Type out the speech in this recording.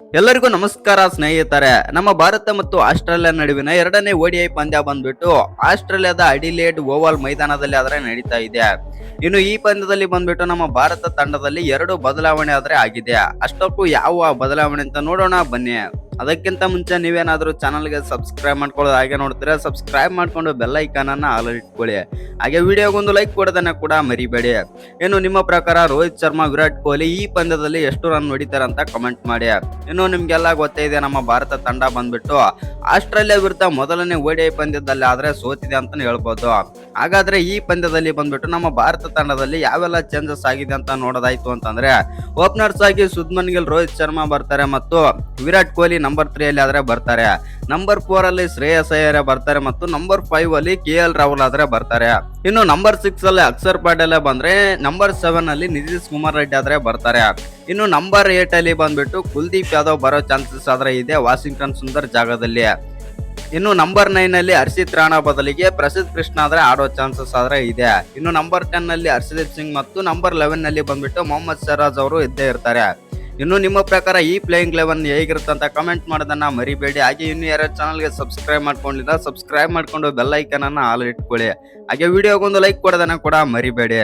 ಎಲ್ಲರಿಗೂ ನಮಸ್ಕಾರ ಸ್ನೇಹಿತರೆ. ನಮ್ಮ ಭಾರತ ಮತ್ತು ಆಸ್ಟ್ರೇಲಿಯಾ ನಡುವಿನ ಎರಡನೇ ಓಡಿಐ ಪಂದ್ಯ ಬಂದ್ಬಿಟ್ಟು ಆಸ್ಟ್ರೇಲಿಯಾದ ಅಡಿಲೇಡ್ ಓವಲ್ ಮೈದಾನದಲ್ಲಿ ಆದರೆ ನಡೀತಾ ಇದೆ. ಇನ್ನು ಈ ಪಂದ್ಯದಲ್ಲಿ ಬಂದ್ಬಿಟ್ಟು ನಮ್ಮ ಭಾರತ ತಂಡದಲ್ಲಿ ಎರಡು ಬದಲಾವಣೆ ಆದ್ರೆ ಆಗಿದೆ. ಅಷ್ಟಕ್ಕೂ ಯಾವ ಬದಲಾವಣೆ ಅಂತ ನೋಡೋಣ, ಬನ್ನಿ. ಅದಕ್ಕಿಂತ ಮುಂಚೆ ನೀವೇನಾದರೂ ಚಾನಲ್ಗೆ ಸಬ್ಸ್ಕ್ರೈಬ್ ಮಾಡ್ಕೊಳ್ಳೋದು ಹಾಗೆ ನೋಡಿದ್ರೆ ಸಬ್ಸ್ಕ್ರೈಬ್ ಮಾಡ್ಕೊಂಡು ಬೆಲ್ ಐಕಾನನ್ನು ಆಲ್ ಇಟ್ಕೊಳ್ಳಿ. ಹಾಗೆ ವಿಡಿಯೋಗೊಂದು ಲೈಕ್ ಕೊಡೋದನ್ನು ಕೂಡ ಮರಿಬೇಡಿ. ಇನ್ನು ನಿಮ್ಮ ಪ್ರಕಾರ ರೋಹಿತ್ ಶರ್ಮಾ, ವಿರಾಟ್ ಕೊಹ್ಲಿ ಈ ಪಂದ್ಯದಲ್ಲಿ ಎಷ್ಟು ರನ್ ಹೊಡಿತಾರೆ ಅಂತ ಕಮೆಂಟ್ ಮಾಡಿ. ಇನ್ನು ನಿಮಗೆಲ್ಲ ಗೊತ್ತೇ ಇದೆ, ನಮ್ಮ ಭಾರತ ತಂಡ ಬಂದ್ಬಿಟ್ಟು ಆಸ್ಟ್ರೇಲಿಯಾ ವಿರುದ್ಧ ಮೊದಲನೇ ಓಡಿಐ ಪಂದ್ಯದಲ್ಲಿ ಆದ್ರೆ ಸೋತಿದೆ ಅಂತ ಹೇಳ್ಬೋದು. ಹಾಗಾದ್ರೆ ಈ ಪಂದ್ಯದಲ್ಲಿ ಬಂದ್ಬಿಟ್ಟು ನಮ್ಮ ಭಾರತ ತಂಡದಲ್ಲಿ ಯಾವೆಲ್ಲ ಚೇಂಜಸ್ ಆಗಿದೆ ಅಂತ ನೋಡೋದಾಯ್ತು ಅಂತಂದ್ರೆ ಓಪನರ್ಸ್ ಆಗಿ ಸುದ್ಮನ್ ಗಿಲ್, ರೋಹಿತ್ ಶರ್ಮಾ ಬರ್ತಾರೆ ಮತ್ತು ವಿರಾಟ್ ಕೊಹ್ಲಿ ನಂಬರ್ ತ್ರೀ ಅಲ್ಲಿ ಆದ್ರೆ ಬರ್ತಾರೆ. ನಂಬರ್ ಫೋರ್ ಅಲ್ಲಿ ಶ್ರೇಯಸ್ ಅಯ್ಯರ ಬರ್ತಾರೆ ಮತ್ತು ನಂಬರ್ ಫೈವ್ ಅಲ್ಲಿ ಕೆ ಎಲ್ ರಾಹುಲ್ ಆದ್ರೆ ಬರ್ತಾರೆ. ಇನ್ನು ನಂಬರ್ ಸಿಕ್ಸ್ ಅಲ್ಲಿ ಅಕ್ಷರ್ ಪಟೇಲ್ ಬಂದ್ರೆ ನಂಬರ್ ಸೆವೆನ್ ಅಲ್ಲಿ ನಿತೀಶ್ ಕುಮಾರ್ ರೆಡ್ಡಿ ಆದ್ರೆ ಬರ್ತಾರೆ. ಇನ್ನು ನಂಬರ್ ಏಟ್ ಅಲ್ಲಿ ಬಂದ್ಬಿಟ್ಟು ಕುಲ್ದೀಪ್ ಯಾದವ್ ಬರೋ ಚಾನ್ಸಸ್ ಆದ್ರೆ ಇದೆ ವಾಷಿಂಗ್ಟನ್ ಸುಂದರ್ ಜಾಗದಲ್ಲಿ. ಇನ್ನು ನಂಬರ್ ನೈನ್ ಅಲ್ಲಿ ಹರ್ಷಿತ್ ರಾಣಾ ಬದಲಿಗೆ ಪ್ರಸಿದ್ಧ ಕೃಷ್ಣ ಆದ್ರೆ ಆಡೋ ಚಾನ್ಸಸ್ ಆದ್ರೆ ಇದೆ. ಇನ್ನು ನಂಬರ್ ಟೆನ್ ಅಲ್ಲಿ ಹರ್ಷದೀಪ್ ಸಿಂಗ್ ಮತ್ತು ನಂಬರ್ ಲೆವೆನ್ನಲ್ಲಿ ಬಂದ್ಬಿಟ್ಟು ಮೊಹಮ್ಮದ್ ಸರಾಜ್ ಅವರು ಇದ್ದೇ ಇರ್ತಾರೆ. ಇನ್ನು ನಿಮ್ಮ ಪ್ರಕಾರ ಈ ಪ್ಲೇಯಿಂಗ್ ಲೆವೆನ್ ಹೇಗಿರುತ್ತೆ ಅಂತ ಕಮೆಂಟ್ ಮಾಡೋದನ್ನ ಮರಿಬೇಡಿ. ಹಾಗೆ ಇನ್ನು ಯಾರ ಚಾನಲ್ಗೆ ಸಬ್ಸ್ಕ್ರೈಬ್ ಮಾಡ್ಕೊಂಡಿಲ್ಲ ಸಬ್ಸ್ಕ್ರೈಬ್ ಮಾಡ್ಕೊಂಡು ಬೆಲ್ ಅನ್ನ ಆಲ್ ಇಟ್ಕೊಳ್ಳಿ. ಹಾಗೆ ವಿಡಿಯೋಗೊಂದು ಲೈಕ್ ಕೊಡೋದನ್ನ ಕೂಡ ಮರಿಬೇಡಿ.